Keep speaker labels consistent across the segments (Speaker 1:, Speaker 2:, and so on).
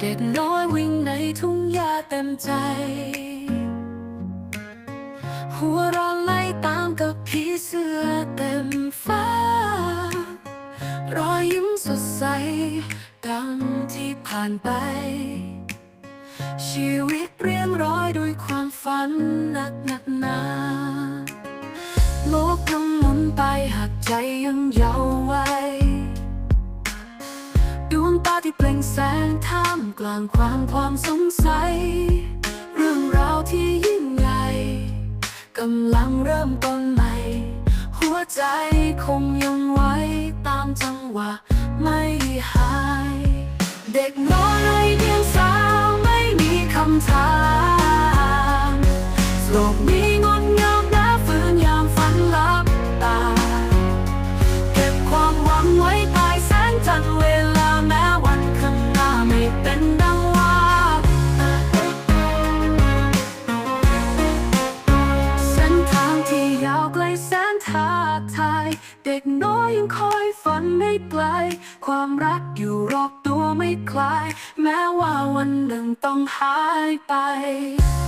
Speaker 1: เด็กน้อยวิ่งในทุ่งหญ้าเต็มใจ หัวเรอนไล่ตามกับผีเสื้อเต็มฟ้า รอยยิ้มสดใสดังที่ผ่านไป ชีวิตเรียงร้อยด้วยความฝันหนักหนักหนาโลกกำหมุนไปหากใจยังเยา แสงท่ามกลางความความสงสัย เรื่องราวที่ยิ่งใหญ่กำลังเริ่มต้นใหม่ หัวใจคงยัง ท้าทาย เด็กน้อยยังคอยฝันไม่ไกล ความรักอยู่รอบตัวไม่คลาย แม้ว่าวันหนึ่งต้องหายไป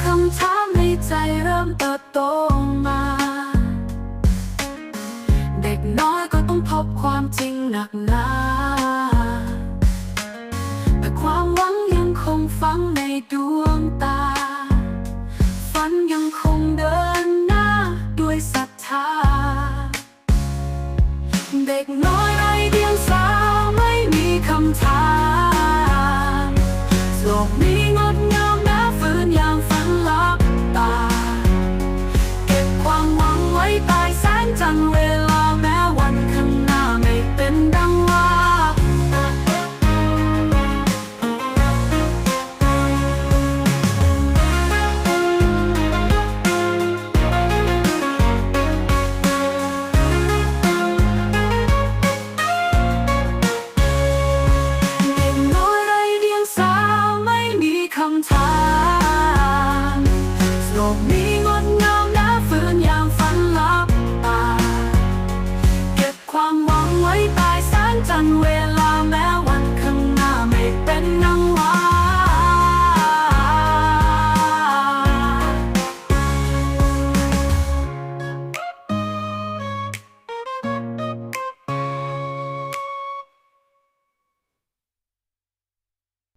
Speaker 1: คำถามในใจเริ่มเติบโตมา เด็กน้อยก็ต้องพบความจริงหนักหนาแต่ความหวังยังคงฝังในดวงตา ฝันยัง เด็กน้อยไรเดียงสาไม่มีคำถามโลกนี้ me.